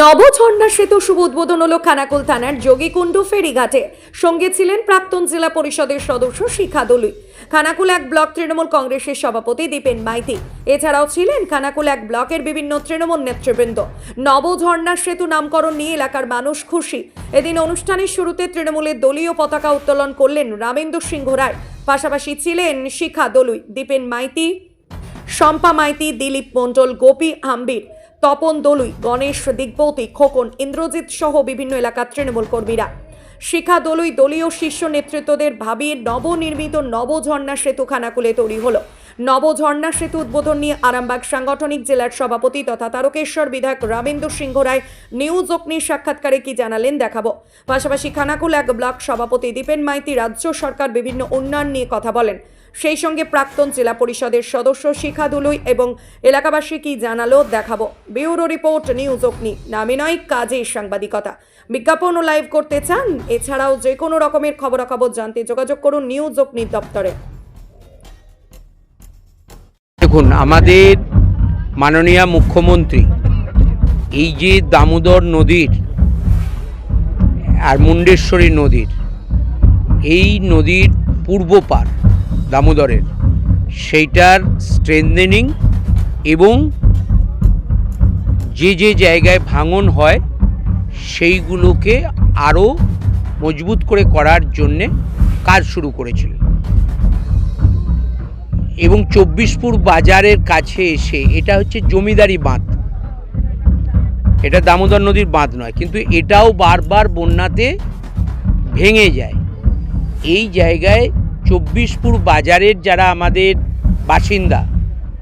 নবঝর্ণা সেতু শুভ উদ্বোধন হলো খানাকুল থানার যোগীকুণ্ড ফেরিঘাটে। সঙ্গে ছিলেন প্রাক্তন জেলা পরিষদের সদস্য শিখা দলুই। খানাকুল এক ব্লক তৃণমূল কংগ্রেসের সভাপতি দীপেন মাইতি। এছাড়াও ছিলেন খানাকুল এক ব্লকের বিভিন্ন তৃণমূল নেতৃবৃন্দ। নবঝর্ণা সেতু নামকরণ নিয়ে এলাকার মানুষ খুশি। এদিন অনুষ্ঠানের শুরুতে তৃণমূলের দলীয় পতাকা উত্তোলন করলেন রামেন্দ্র সিংহ রায়। পাশাপাশি ছিলেন শিখা দলুই, দীপেন মাইতি, শম্পা মাইতি, দিলীপ মণ্ডল, গোপী আম্বির। তপন দলুই, গণেশ দিগ্বতী, খোকন, ইন্দ্রজিৎ সহ বিভিন্ন এলাকার তৃণমূল কর্মীরা। শিখা দলুই দলীয় শীর্ষ নেতৃত্বদের ভাবিয়ে নবনির্মিত নবঝর্ণা সেতু খানাকুলে তৈরি হলো। নবঝর্ণা সেতু উদ্বোধন নিয়ে আরামবাগ সাংগঠনিক জেলার সভাপতি তথা তারকেশ্বর বিধায়ক রামেন্দ্র সিংহ রায় নিউজ অগ্নির সাক্ষাৎকারে কি জানালেন দেখাবো। পাশাপাশি খানাকুল এক ব্লক সভাপতি দীপেন মাইতি রাজ্য সরকার বিভিন্ন উন্নয়ন নিয়ে কথা বলেন। সেই সঙ্গে প্রাক্তন জেলা পরিষদের সদস্য শিখা দুলুই এবং এলাকাবাসী কি জানালো দেখাবো। ব্যুরো রিপোর্ট, নিউজ অগ্নি। নামে নয়, কাজে সাংবাদিকতা। বিজ্ঞাপন লাইভ করতে চান, এছাড়াও যে কোনো রকমের খবরাখবর জানতে যোগাযোগ করুন নিউজ অগ্নির দপ্তরে। দেখুন, আমাদের মাননীয় মুখ্যমন্ত্রী এই যে দামোদর নদীর আর মুন্ডেশ্বরী নদীর, এই নদীর পূর্ব পার দামোদরের। সেইটার স্ট্রেন্থেনিং এবং যে যে জায়গায় ভাঙন হয়, সেইগুলোকে আরও মজবুত করে করার জন্যে কাজ শুরু করেছিলেন। এবং চব্বিশপুর বাজারের কাছে এসে এটা হচ্ছে জমিদারি বাঁধ। এটা দামোদর নদীর বাঁধ নয়, কিন্তু এটাও বারবার বন্যাতে ভেঙে যায়। এই জায়গায় চব্বিশপুর বাজারের যারা আমাদের বাসিন্দা,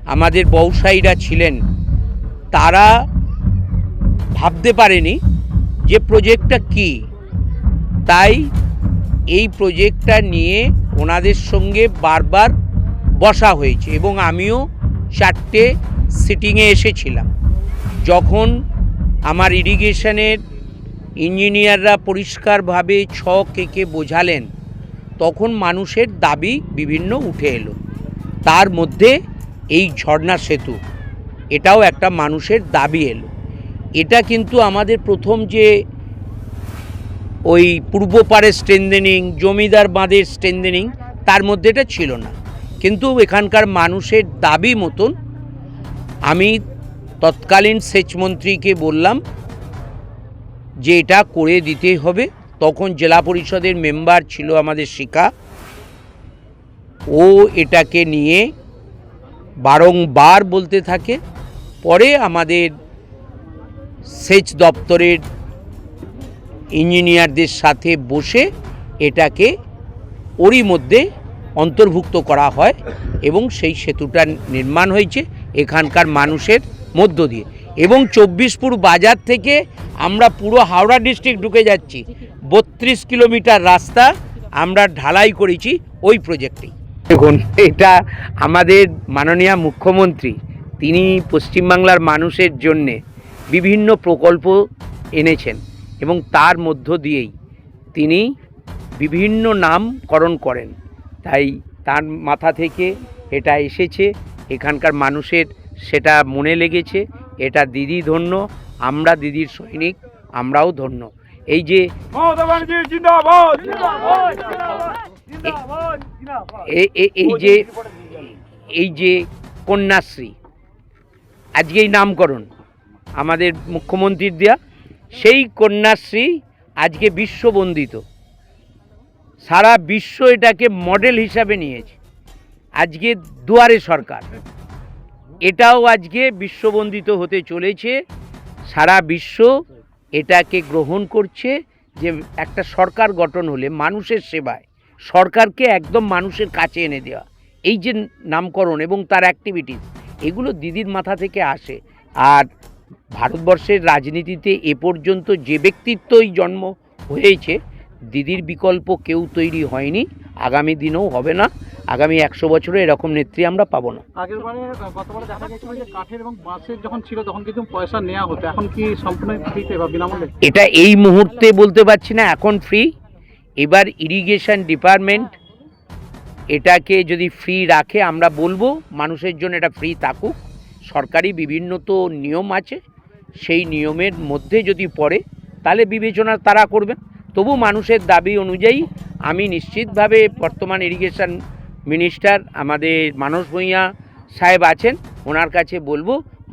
আমাদের ব্যবসায়ীরা ছিলেন, তারা ভাবতে পারেনি যে প্রজেক্টটা কি। তাই এই প্রজেক্টটা নিয়ে ওনাদের সঙ্গে বারবার বসা হয়েছে এবং আমিও চারটে সিটিংয়ে এসেছিলাম। যখন আমার ইরিগেশনের ইঞ্জিনিয়াররা পরিষ্কারভাবে ছক এঁকে বোঝালেন তখন মানুষের দাবি বিভিন্ন উঠে এলো। তার মধ্যে এই ঝর্ণা সেতু, এটাও একটা মানুষের দাবি এলো। এটা কিন্তু আমাদের প্রথম যে ওই পূর্ব পাড়ের স্ট্রেন্দেনিং জমিদার বাঁধের স্ট্রেন্দেনিং তার মধ্যে এটা ছিল না। কিন্তু এখানকার মানুষের দাবি মতন আমি তৎকালীন সেচমন্ত্রীকে বললাম যে এটা করে দিতে হবে। তখন জেলা পরিষদের মেম্বার ছিল আমাদের শিকা ও এটাকে নিয়ে বারংবার বলতে থাকে। পরে আমাদের সেচ দপ্তরের ইঞ্জিনিয়ারদের সাথে বসে এটাকে ওরই মধ্যে অন্তর্ভুক্ত করা হয় এবং সেই সেতুটা নির্মাণ হয়েছে এখানকার মানুষের মধ্য দিয়ে। এবং চব্বিশপুর বাজার থেকে আমরা পুরো হাওড়া ডিস্ট্রিক্ট ঢুকে যাচ্ছি। বত্রিশ কিলোমিটার রাস্তা আমরা ঢালাই করেছি ওই প্রজেক্টেই দেখুন, এটা আমাদের মাননীয় মুখ্যমন্ত্রী, তিনি পশ্চিমবাংলার মানুষের জন্যে বিভিন্ন প্রকল্প এনেছেন এবং তার মধ্য দিয়েই তিনি বিভিন্ন নামকরণ করেন। তাই তার মাথা থেকে এটা এসেছে, এখানকার মানুষের সেটা মনে লেগেছে এটা দিদি ধন্য আমরা দিদির সৈনিক আমরাও ধন্য। এই যে এই যে এই যে কন্যাশ্রী আজকেই নামকরণ। আমাদের মুখ্যমন্ত্রীর দেয়া সেই কন্যাশ্রী আজকে বিশ্ববন্দিত। সারা বিশ্ব এটাকে মডেল হিসাবে নিয়েছে। আজকে দুয়ারে সরকার। এটাও আজকে বিশ্ববন্দিত হতে চলেছে। সারা বিশ্ব এটাকে গ্রহণ করছে যে একটা সরকার গঠন হলে মানুষের সেবায়, সরকারকে একদম মানুষের কাছে এনে দেওয়া। এই যে নামকরণ এবং তার অ্যাক্টিভিটিস এগুলো দিদির মাথা থেকে আসে। আর ভারতবর্ষের রাজনীতিতে এ পর্যন্ত যে ব্যক্তিত্বই জন্ম হয়েছে, দিদির বিকল্প কেউ তৈরি হয়নি। আগামী দিনেও হবে না আগামী একশো বছরে এরকম নেত্রী আমরা পাবো না। আগের বারে গতবারে দেখা গেছিল যে কাঠের এবং বাঁশের যখন ছিল তখন কিন্তু পয়সা নেওয়া হতো। এখন কি সম্পূর্ণ ফ্রিতে বা বিনামূল্যে? এটা এই মুহূর্তে বলতে পারছি না এখন ফ্রি এবার ইরিগেশন ডিপার্টমেন্ট এটাকে যদি ফ্রি রাখে আমরা বলব মানুষের জন্য এটা ফ্রি থাকুক। সরকারি বিভিন্ন তো নিয়ম আছে সেই নিয়মের মধ্যে যদি পড়ে তাহলে বিবেচনা তারা করবেন। তবু মানুষের দাবি অনুযায়ী আমি নিশ্চিতভাবে বর্তমান ইরিগেশন মিনিস্টার আমাদের মানস ভূঁইয়া সাহেব আছেন, ওনার কাছে বলব,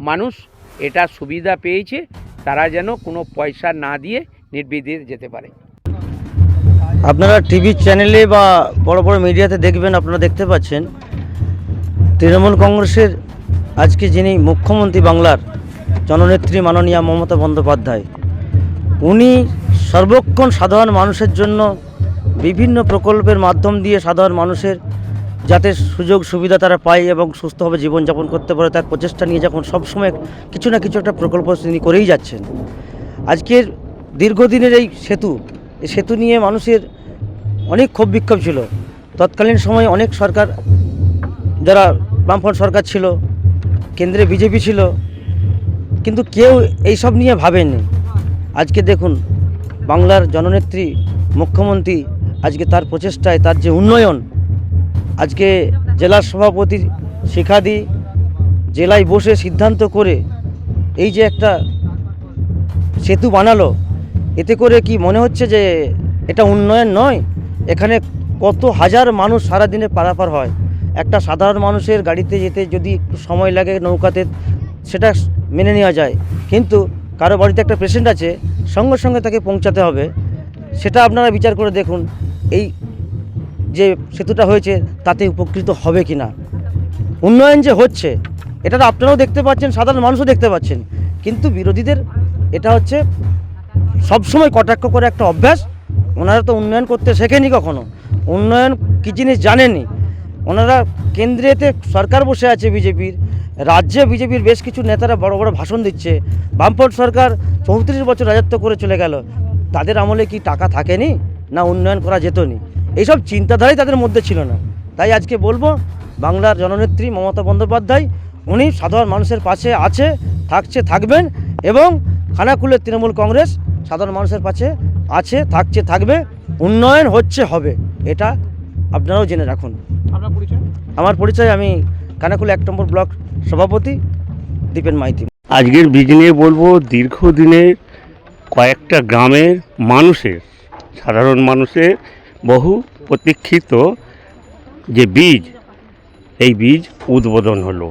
মানুষ এটা সুবিধা পেয়েছে, তারা যেন কোনো পয়সা না দিয়ে নির্বিধিতে যেতে পারে। আপনারা টিভি চ্যানেলে বা বড় বড় মিডিয়াতে দেখবেন, আপনারা দেখতে পাচ্ছেন, তৃণমূল কংগ্রেসের আজকে যিনি মুখ্যমন্ত্রী বাংলার জননেত্রী মাননীয়া মমতা বন্দ্যোপাধ্যায়, উনি সর্বক্ষণ সাধারণ মানুষের জন্য বিভিন্ন প্রকল্পের মাধ্যম দিয়ে সাধারণ মানুষের যাতে সুযোগ সুবিধা তারা পায় এবং সুস্থভাবে জীবনযাপন করতে পারে, তার প্রচেষ্টা নিয়ে যখন সবসময় কিছু না কিছু একটা প্রকল্প তিনি করেই যাচ্ছেন। আজকের দীর্ঘদিনের এই সেতু এই সেতু নিয়ে মানুষের অনেক ক্ষোভ বিক্ষোভ ছিল। তৎকালীন সময়ে অনেক সরকার, যারা বামফ্রন্ট সরকার ছিল, কেন্দ্রে বিজেপি ছিল, কিন্তু কেউ এইসব নিয়ে ভাবেনি আজকে দেখুন, বাংলার জননেত্রী, মুখ্যমন্ত্রী আজকে তার প্রচেষ্টায়, তার যে উন্নয়ন, আজকে জেলা সভাপতি শিখাদি জেলায় বসে সিদ্ধান্ত করে এই যে একটা সেতু বানালো, এতে করে কি মনে হচ্ছে যে এটা উন্নয়ন নয়? এখানে কত হাজার মানুষ সারাদিনে পারাপার হয়। একটা সাধারণ মানুষের গাড়িতে যেতে যদি একটু সময় লাগে নৌকাতে, সেটা মেনে নেওয়া যায়। কিন্তু কারও বাড়িতে একটা পেশেন্ট আছে, সঙ্গে সঙ্গে তাকে পৌঁছাতে হবে। সেটা আপনারা বিচার করে দেখুন। এই যে সেতুটা হয়েছে, তাতে উপকৃত হবে কি না উন্নয়ন যে হচ্ছে, এটা তো আপনারাও দেখতে পাচ্ছেন, সাধারণ মানুষও দেখতে পাচ্ছেন। কিন্তু বিরোধীদের এটা হচ্ছে সবসময় কটাক্ষ করে একটা অভ্যাস, ওনারা তো উন্নয়ন করতে শেখেনি কখনো। উন্নয়ন কী জিনিস জানেনি ওনারা কেন্দ্রেতে সরকার বসে আছে বিজেপির, রাজ্যে বিজেপির বেশ কিছু নেতারা বড় বড় ভাষণ দিচ্ছে। বামপন্থ সরকার চৌত্রিশ বছর রাজত্ব করে চলে গেল। তাদের আমলে কি টাকা থাকেনি? না উন্নয়ন করা যেত নি এইসব চিন্তাধারাই তাদের মধ্যে ছিল না। তাই আজকে বলব বাংলার জননেত্রী মমতা বন্দ্যোপাধ্যায় উনি সাধারণ মানুষের পাশে আছে থাকছে থাকবেন এবং খানাকুলের তৃণমূল কংগ্রেস সাধারণ মানুষের পাশে আছে থাকছে থাকবে উন্নয়ন হচ্ছে হবে। এটা আপনারাও জেনে রাখুন। আপনার পরিচয়? আমার পরিচয় আমি খানাকুল এক নম্বর ব্লক সভাপতি দীপেন মাইতি। আজকের বীজ নিয়ে বলব দীর্ঘদিনের কয়েকটা গ্রামের মানুষের সাধারণ মানুষের বহু প্রতীক্ষিত যে বীজ, এই বীজ উদ্বোধন হলো।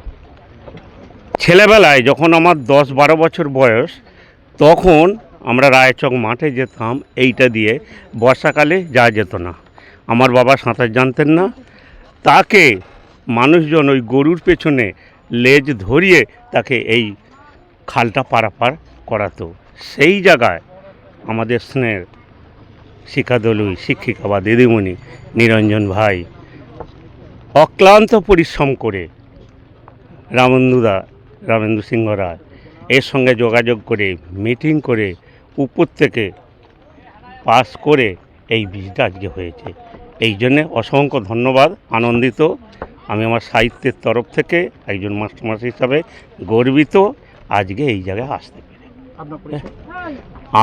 ছেলেবেলায় যখন আমার দশ বারো বছর বয়স, তখন আমরা রায়চক মাঠে যেতাম, এইটা দিয়ে বর্ষাকালে যাওয়া যেত না। আমার বাবা সাঁতার জানতেন না। তাকে মানুষজন ওই গরুর পেছনে লেজ ধরিয়ে তাকে এই খালটা পারাপার করাতো। সেই জায়গায় আমাদের স্নেহের শিক্ষাদলুই শিক্ষিকা বা দিদিমণি নিরঞ্জন ভাই অক্লান্ত পরিশ্রম করে রামেন্দুদা রামেন্দু সিংহ রায় এর সঙ্গে যোগাযোগ করে মিটিং করে উপর থেকে পাস করে এই বীজটা আজকে হয়েছে। এই জন্যে অসংখ্য ধন্যবাদ আনন্দিত। আমি আমার সাহিত্যের তরফ থেকে একজন মাস্টারমাস হিসাবে গর্বিত আজকে এই জায়গায় আসতে পেরে।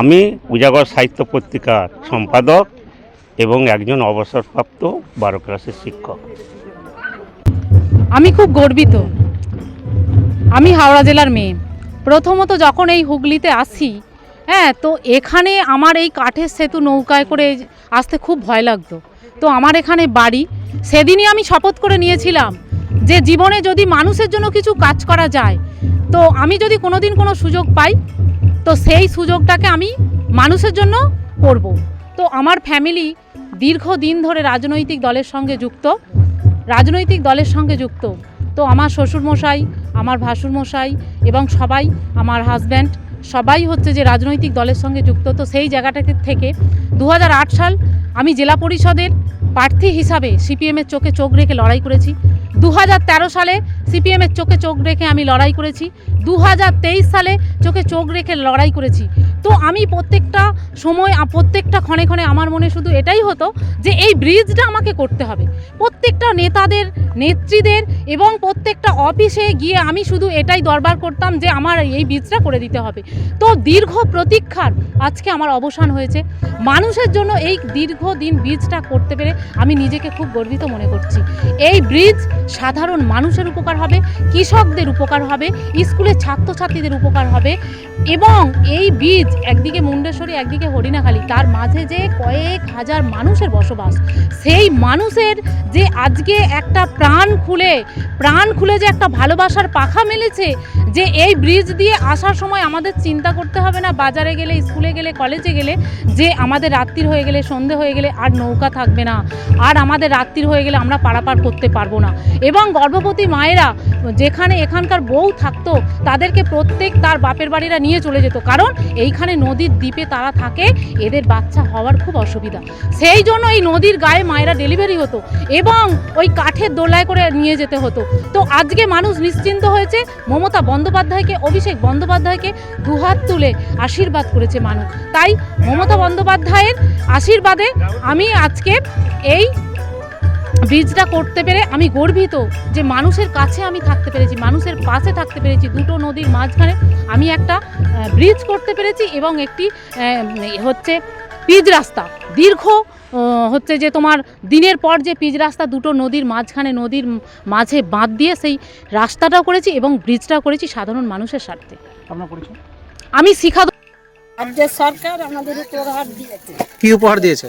আমি উজাগর সাহিত্য পত্রিকার সম্পাদক এবং একজন অবসরপ্রাপ্ত বারো ক্লাসের শিক্ষক। আমি খুব গর্বিত। আমি হাওড়া জেলার মেয়ে। প্রথমত যখন এই হুগলিতে আসি হ্যাঁ তো এখানে আমার এই কাঠের সেতু নৌকায় করে আসতে খুব ভয় লাগতো। তো আমার এখানে বাড়ি। সেদিনই আমি শপথ করে নিয়েছিলাম যে জীবনে যদি মানুষের জন্য কিছু কাজ করা যায়, তো আমি যদি কোনোদিন কোনো সুযোগ পাই তো সেই সুযোগটাকে আমি মানুষের জন্য করব। তো আমার ফ্যামিলি দীর্ঘদিন ধরে রাজনৈতিক দলের সঙ্গে যুক্ত। রাজনৈতিক দলের সঙ্গে যুক্ত। তো আমার শ্বশুরমশাই, আমার ভাসুরমশাই এবং সবাই, আমার হাজব্যান্ড সবাই হচ্ছে যে রাজনৈতিক দলের সঙ্গে যুক্ত। তো সেই জায়গাটাকে থেকে দু হাজার আট সাল আমি জেলা পরিষদের প্রার্থী হিসাবে সিপিএমের চোখে চোখ রেখে লড়াই করেছি। দু হাজার তেরো সালে সিপিএমের চোখে চোখ রেখে আমি লড়াই করেছি। দু হাজার তেইশ সালে চোখে চোখ রেখে লড়াই করেছি। তো আমি প্রত্যেকটা সময় প্রত্যেকটা ক্ষণে ক্ষণে আমার মনে শুধু এটাই হতো যে এই ব্রিজটা আমাকে করতে হবে। প্রত্যেকটা নেতাদের, নেত্রীদের এবং প্রত্যেকটা অফিসে গিয়ে আমি শুধু এটাই দরবার করতাম যে আমার এই ব্রিজটা করে দিতে হবে। তো দীর্ঘ প্রতীক্ষার আজকে আমার অবসান হয়েছে। মানুষের জন্য এই দীর্ঘদিন ব্রিজটা করতে পেরে আমি নিজেকে খুব গর্বিত মনে করছি। এই ব্রিজ সাধারণ মানুষের উপকার কৃষকদের উপকার হবে স্কুলের ছাত্রছাত্রীদের উপকার হবে এবং এই বীজ একদিকে মুন্ডেশ্বরী, একদিকে হরিণাখালী, তার মাঝে যে কয়েক হাজার মানুষের বসবাস, সেই মানুষের যে আজকে একটা প্রাণ খুলে প্রাণ খুলে যে একটা ভালোবাসার পাখা মেলেছে, যে এই ব্রিজ দিয়ে আসার সময় আমাদের চিন্তা করতে হবে না, বাজারে গেলে, স্কুলে গেলে, কলেজে গেলে, যে আমাদের রাত্রির হয়ে গেলে, সন্ধে হয়ে গেলে আর নৌকা থাকবে না, আর আমাদের রাত্রির হয়ে গেলে আমরা পারাপার করতে পারব না। এবং গর্ভবতী মায়েরা যেখানে এখানকার বউ থাকতো, তাদেরকে প্রত্যেক তার বাপের বাড়িরা নিয়ে চলে যেত। কারণ এইখানে নদীর দ্বীপে তারা থাকে, এদের বাচ্চা হওয়ার খুব অসুবিধা। সেই জন্য এই নদীর গায়ে মায়েরা ডেলিভারি হতো এবং ওই কাঠের দোলায় করে নিয়ে যেতে হতো। তো আজকে মানুষ নিশ্চিন্ত হয়েছে, মমতা বন্দ্যোপাধ্যায়কে, অভিষেক বন্দ্যোপাধ্যায়কে দুহাত তুলে আশীর্বাদ করেছে মানুষ। তাই মমতা বন্দ্যোপাধ্যায়ের আশীর্বাদে আমি আজকে এই ব্রিজটা করতে পেরে আমি গর্বিত যে মানুষের কাছে আমি থাকতে পেরেছি মানুষের পাশে থাকতে পেরেছি। দুটো নদীর মাঝখানে আমি একটা ব্রিজ করতে পেরেছি এবং একটি হচ্ছে পিচ রাস্তা। দীর্ঘ হচ্ছে যে তোমার দিনের পর যে পিচ রাস্তা দুটো নদীর মাঝখানে নদীর মাঝে বাঁধ দিয়ে সেই রাস্তাটাও করেছি এবং ব্রিজটাও করেছি সাধারণ মানুষের স্বার্থে। আমি শিখা রাজ্যের সরকার আমাদের উপহার দিয়েছে। কি উপহার দিয়েছে?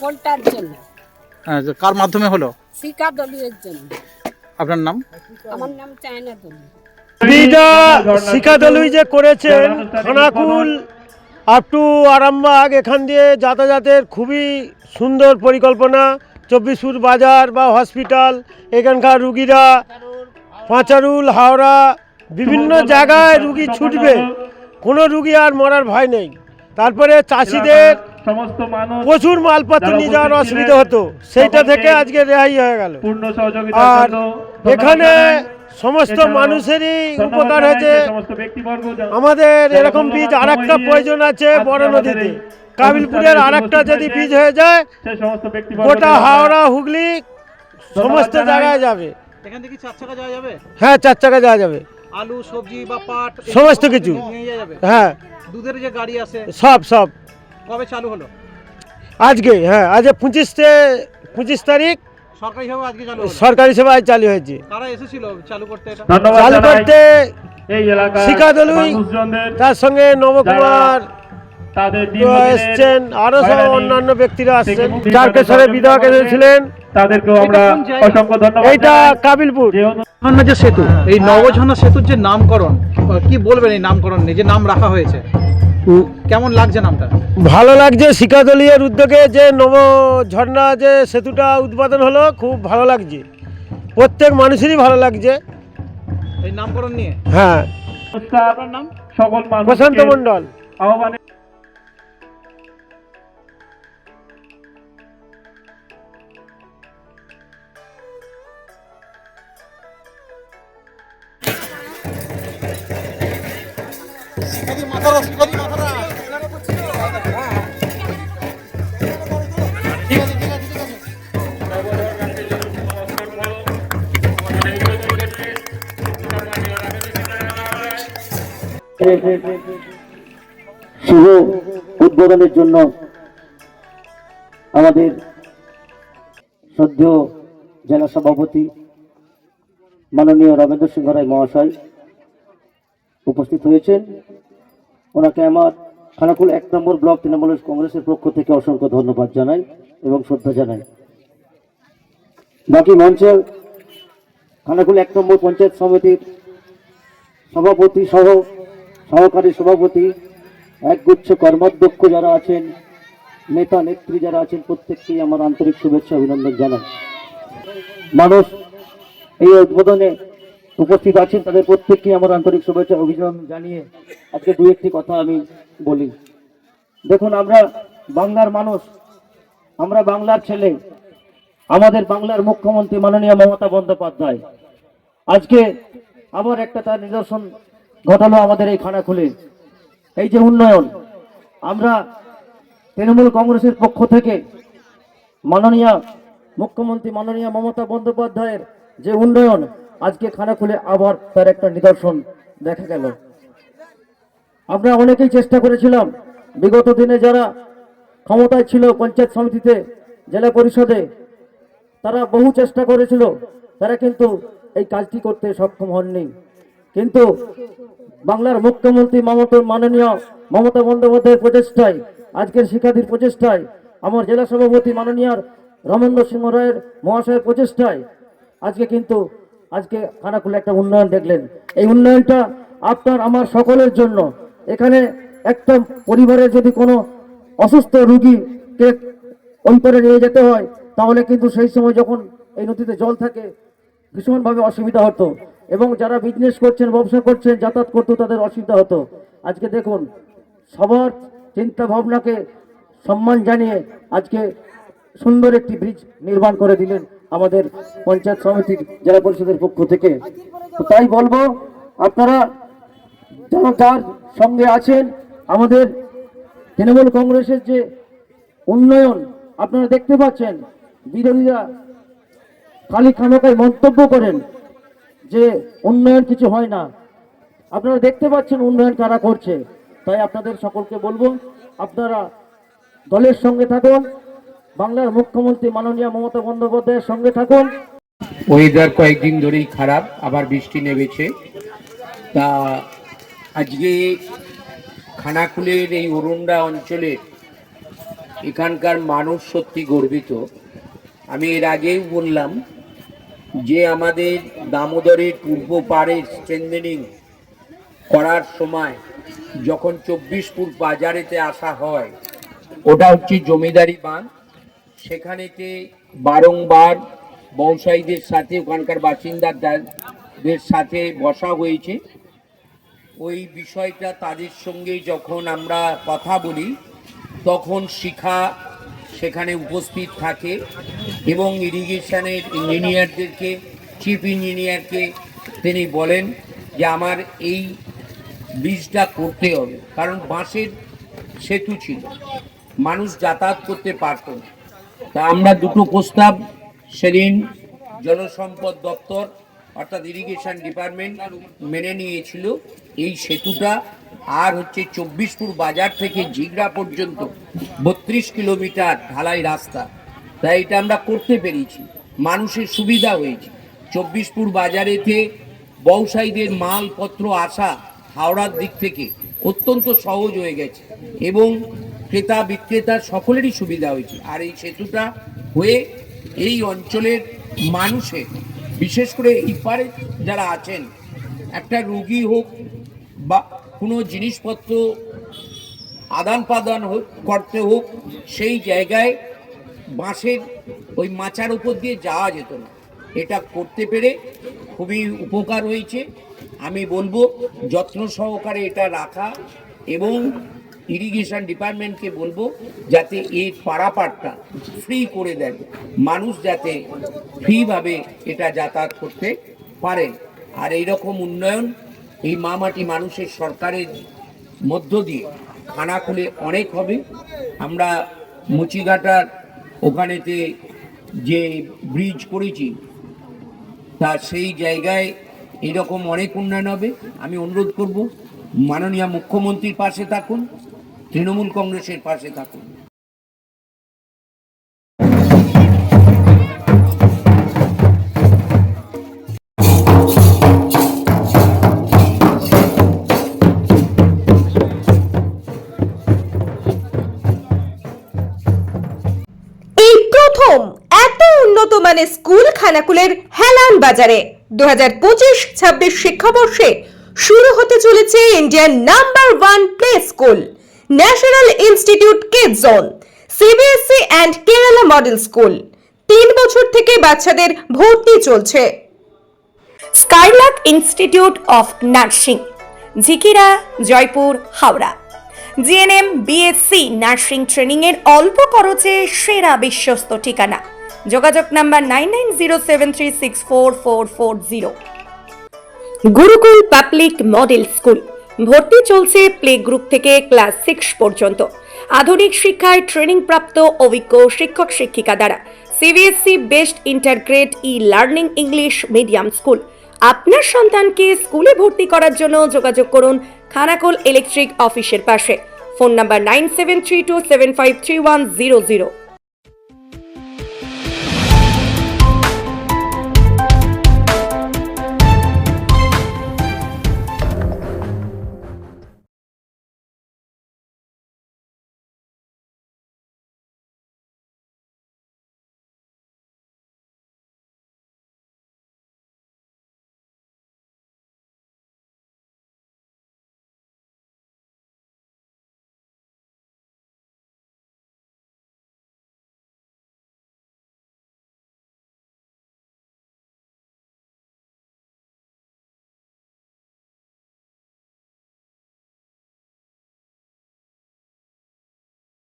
পোলটার জন্য? কার মাধ্যমে হলো? শিকা দলীয়ের জন্য আপনার নাম? আমার নাম চায়না দলী বিটা শিকাদলুই যে করেছেন খানাকুল আপ টু আরামবাগ এখান দিয়ে যাতায়াতের খুবই সুন্দর পরিকল্পনা। চব্বিশপুর বাজার বা হসপিটাল এখানকার রুগীরা পাঁচারুল হাওড়া বিভিন্ন জায়গায় রুগী ছুটবে। কোনো রুগী আর মরার ভয় নেই। তারপরে চাষিদের সমস্ত মানুষ প্রচুর মালপত্র নিয়ে যাওয়ার অসুবিধা হতো। সেইটা থেকে আজকে রেহাই হয়ে গেল। পূর্ণ সহযোগিতার আর এখানে সমস্ত মানুষেরই উপকার হয়েছে। আমাদের এরকম বীজ আর একটা প্রয়োজন আছে বড় নদীতে। কাবিলপুরের আর একটা যদি বীজ হয়ে যায় গোটা হাওড়া হুগলি সমস্ত জায়গায় যাবে। এখান থেকে চার চাকা যাওয়া যাবে? হ্যাঁ চার চাকা যাওয়া যাবে। আলু সবজি বা পাট সমস্ত কিছু। নিয়ে যাওয়া যাবে? হ্যাঁ। দুধের যে গাড়ি আছে? সব সব। কবে চালু হলো? আজকে হ্যাঁ আজ পঁচিশে পঁচিশ তারিখ। সরকারি ভাবে আজকে চালু হলো? সরকারি সেবায় চালু হয়েছে। কারা এসেছিল চালু করতে এটা? চালু করতে এই এলাকার শিখাদলুই তার সঙ্গে নবকুমার তাদের এসছেন আরও সব অন্যান্য ব্যক্তিরা আসছেন। বিধায়ক এসেছিলেন। তাদেরকেও আমরা? অসংখ্য ধন্যবাদ এইটা কাবিলপুর। যে যে সেতু এই নবঝর্ণা সেতুর যে নামকরণ কি বলবেন এই নামকরণ নিয়ে যে নাম রাখা হয়েছে? কেমন লাগছে নামটা? ভালো লাগছে শিকাদলীয়ের উদ্যোগে যে নব ঝর্ণা যে সেতুটা উদ্বোধন হলো খুব ভালো লাগছে। প্রত্যেক মানুষেরই ভালো লাগছে। এই নামকরণ নিয়ে? হ্যাঁ। আপনার নাম? সকল প্রশান্ত মণ্ডল। আহ্বানে শুভ উদ্বোধনের জন্য আমাদের সদ্য জেলা সভাপতি মাননীয় রবীন্দ্র সিংহ রায় মহাশয় উপস্থিত হয়েছেন। ওনাকে আমার খানাকুল এক নম্বর ব্লক তৃণমূল কংগ্রেসের পক্ষ থেকে অসংখ্য ধন্যবাদ জানাই এবং শ্রদ্ধা জানাই। বাকি মঞ্চের খানাকুল এক নম্বর পঞ্চায়েত সমিতির সভাপতি সহ সহকারী সভাপতি, একগুচ্ছ কর্মাধ্যক্ষ যারা আছেন, নেতা নেত্রী যারা আছেন, প্রত্যেককেই আমার আন্তরিক শুভেচ্ছা, অভিনন্দন জানাই। মানুষ এই উদ্বোধনে উপস্থিত আছেন, তাদের প্রত্যেককেই আমার আন্তরিক শুভেচ্ছা, অভিনন্দন জানিয়ে আজকে দু একটি কথা আমি বলি। দেখুন, আমরা বাংলার মানুষ, আমরা বাংলার ছেলে, আমাদের বাংলার মুখ্যমন্ত্রী মাননীয় মমতা বন্দ্যোপাধ্যায়। আজকে আবার একটা তার নিদর্শন ঘটালো আমাদের এই খানা খুলে এই যে উন্নয়ন, আমরা তৃণমূল কংগ্রেসের পক্ষ থেকে মাননীয় মুখ্যমন্ত্রী মাননীয় মমতা বন্দ্যোপাধ্যায়ের যে উন্নয়ন, আজকে খানা খুলে আবার তার একটা নিদর্শন দেখা গেল। আমরা অনেকেই চেষ্টা করেছিলাম, বিগত দিনে যারা ক্ষমতায় ছিল পঞ্চায়েত সমিতিতে, জেলা পরিষদে, তারা বহু চেষ্টা করেছিল, তারা কিন্তু এই কাজটি করতে সক্ষম হননি। কিন্তু বাংলার মুখ্যমন্ত্রী মমতা মাননীয় মমতা বন্দ্যোপাধ্যায়ের প্রচেষ্টায়, আজকের শিক্ষার্থীর প্রচেষ্টায়, আমার জেলা সভাপতি মাননীয় রমেন্দ্র সিংহ রায়ের মহাশয়ের প্রচেষ্টায়, আজকে কিন্তু আজকে খানাকুলে একটা উন্নয়ন দেখলেন। এই উন্নয়নটা আপনার, আমার সকলের জন্য। এখানে একটা পরিবারের যদি কোনো অসুস্থ রুগীকে অন্তরে নিয়ে যেতে হয়, তাহলে কিন্তু সেই সময় যখন এই নদীতে জল থাকে ভীষণভাবে অসুবিধা হতো। এবং যারা বিজনেস করছেন, ব্যবসা করছেন, যাতায়াত করতো, তাদের অসুবিধা হতো। আজকে দেখুন, সবার চিন্তা ভাবনাকে সম্মান জানিয়ে আজকে সুন্দর একটি ব্রিজ নির্মাণ করে দিলেন আমাদের পঞ্চায়েত সমিতির জেলা পরিষদের পক্ষ থেকে। তো তাই বলব, আপনারা যার সঙ্গে আছেন, আমাদের তৃণমূল কংগ্রেসের যে উন্নয়ন, আপনারা দেখতে পাচ্ছেন, বিরোধীরা খালি খামাকায় মন্তব্য করেন যে উন্নয়ন কিছু হয় না। আপনারা দেখতে পাচ্ছেন উন্নয়ন কারা করছে। তাই আপনাদের সকলকে বলব, আপনারা দলের সঙ্গে থাকুন, বাংলার মুখ্যমন্ত্রী মাননীয় মমতা বন্দ্যোপাধ্যায়ের সঙ্গে থাকুন। ওয়েদার কয়েকদিন ধরেই খারাপ, আবার বৃষ্টি নেমেছে। তা আজকে খানাকুলের এই অরুণডা অঞ্চলে এখানকার মানুষ সত্যি গর্বিত। আমি এর আগেই বললাম যে আমাদের দামোদরের পূর্ব পাড়ে স্ট্রেন্থেনিং করার সময় যখন চব্বিশপুর বাজারেতে আসা হয়, ওটা হচ্ছে জমিদারি বাঁধ। সেখানেতে বারংবার ব্যবসায়ীদের সাথে, ওখানকার বাসিন্দাদের সাথে বসা হয়েছে। ওই বিষয়টা তাদের সঙ্গে যখন আমরা কথা বলি, তখন শিখা সেখানে উপস্থিত থাকে। এবং ইরিগেশনের ইঞ্জিনিয়ারদেরকে, চিফ ইঞ্জিনিয়ারকে তিনি বলেন যে আমার এই ব্রিজটা করতে হবে। কারণ বাঁশের সেতু ছিল। মানুষ যাতায়াত করতে পারত তা আমরা দুটো প্রস্তাব, সেদিন জনসম্পদ দপ্তর অর্থাৎ ইরিগেশন ডিপার্টমেন্ট মেনে নিয়েছিল এই সেতুটা। আর হচ্ছে চব্বিশপুর বাজার থেকে ঝিগড়া পর্যন্ত বত্রিশ কিলোমিটার ঢালাই রাস্তা। তাই এটা আমরা করতে পেরেছি। মানুষের সুবিধা হয়েছে। চব্বিশপুর বাজারেতে ব্যবসায়ীদের মালপত্র আসা হাওড়ার দিক থেকে অত্যন্ত সহজ হয়ে গেছে এবং ক্রেতা বিক্রেতা সকলেরই সুবিধা হয়েছে। আর এই সেতুটা হয়ে এই অঞ্চলের মানুষের বিশেষ করে এই পারে যারা আছেন, একটা রুগী হোক বা কোনো জিনিসপত্র আদান প্রদান হোক, করতে হোক, সেই জায়গায় বাঁশের ওই মাচার উপর দিয়ে যাওয়া যেত না। এটা করতে পেরে খুবই উপকার হয়েছে। আমি বলব, যত্ন সহকারে এটা রাখা এবং ইরিগেশন ডিপার্টমেন্টকে বলব, যাতে এর পারাপারটা ফ্রি করে দেন। মানুষ যাতে ফ্রিভাবে এটা যাতায়াত করতে পারেন আর এই রকম উন্নয়ন এই মামাটি মানুষের সরকারের মধ্য দিয়ে খানা খুলে অনেক হবে। আমরা মুচিঘাটার ওখানেতে যে ব্রিজ করেছি, তা সেই জায়গায় এরকম অনেক উন্নয়ন হবে। আমি অনুরোধ করব, মাননীয় মুখ্যমন্ত্রীর পাশে থাকুন, তৃণমূল কংগ্রেসের পাশে থাকুন। বাজারে। দু হাজার শিক্ষাবর্ষে শুরু হতে চলেছে Indian number one play school national institute kid zone CBSE and Kerala model school তিন বছর থেকে বাচ্চাদের ভর্তি চলছে। Skylark institute of nursing Jhikira, Jaipur, Howrah. GNM BSc nursing training এর অল্প খরচে সেরা বিশ্বস্ত ঠিকানা। যোগাযোগ number nine nine zero seven six four four four zero Gurukul public model school. ভর্তি চলছে প্লে গ্রুপ থেকে ক্লাস সিক্স পর্যন্ত। আধুনিক শিক্ষায় ট্রেনিং প্রাপ্ত অভিজ্ঞ শিক্ষক শিক্ষিকা দ্বারা CBSE best integrated e learning English medium school আপনার সন্তানকে স্কুলে ভর্তি করার জন্য যোগাযোগ করুন খানাকুল ইলেকট্রিক অফিসের পাশে। Phone number nine seven three two seven five three one zero zero